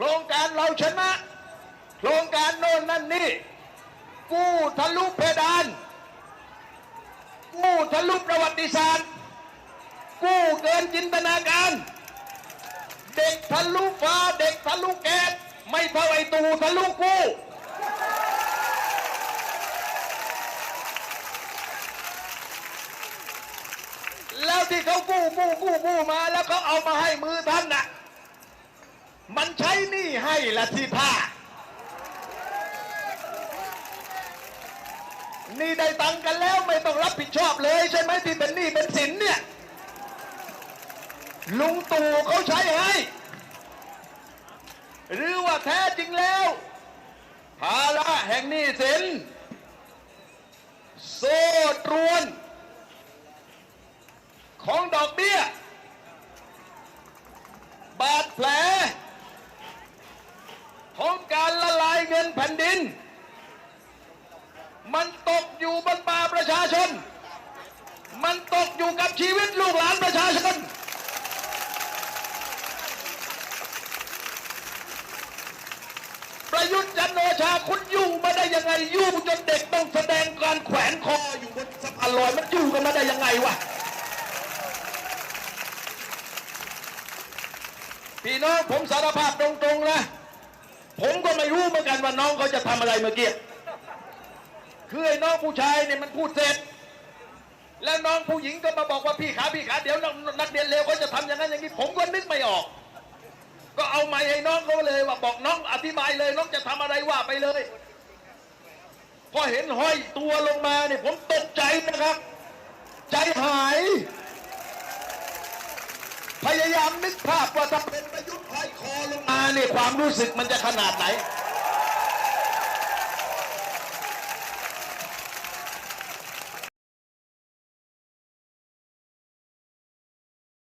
โครงการเราชนะ โครงการโน่นนั่นนี่ กู้ทะลุเพดาน กู้ทะลุประวัติศาสตร์ กู้เกินจินตนาการ เด็กทะลุฟ้าเด็กทะลุแก๊สไม่เท่าไอตูทะลุกู้แล้วที่เขากู้กู้กู้กู้มา แล้วเขาเอามาให้มือท่านน่ะ มันใช้หนี่ให้ละที่ท่านี่ได้ตังค์กันแล้วไม่ต้องรับผิดชอบเลยใช่ไหมที่เป็นหนี้เป็นสินเนี่ย ลุงตู่เขาใช้ให้ หรือว่าแท้จริงแล้วภาระแห่งหนี้สิน โซ่ตรวน ของดอกเบี้ย บาดแผล ของการละลายเงิ นแผ่นดิน มันตกอยู่บนบ่าประชาชน มันตกอยู่กับชีวิตลูกหลานประชาชน ประยุทธ์จันโอชาคุณอยู่มาได้ยังไงอยู่จนเด็กต้องแสดงการแขวนคออยู่บนสะพานลอยมันอยู่กันมาได้ยังไงวะพี่น้องผมสารภาพตรงๆนะ ไม่รู้เหมือนกันว่าน้องเขาจะทำอะไรเมื่อกี้คือไอ้น้องผู้ชายเนี่ยมันพูดเสร็จ แล้วน้องผู้หญิงก็มาบอกว่าพี่ขาพี่ขาเดี๋ยวนักเรียนเลวเขาจะทำอย่างนั้นอย่างนี้ผมก็นึกไม่ออก ก็เอาไม้ให้น้องเขาเลยว่าบอกน้องอธิบายเลยน้องจะทำอะไรว่าไปเลยพอเห็นห้อยตัวลงมาเนี่ยผมตกใจนะครับ ใจหาย พยายามนึกภาพว่าถ้าเป็นประยุทธ์ เนี่ยความรู้สึกมันจะขนาดไหน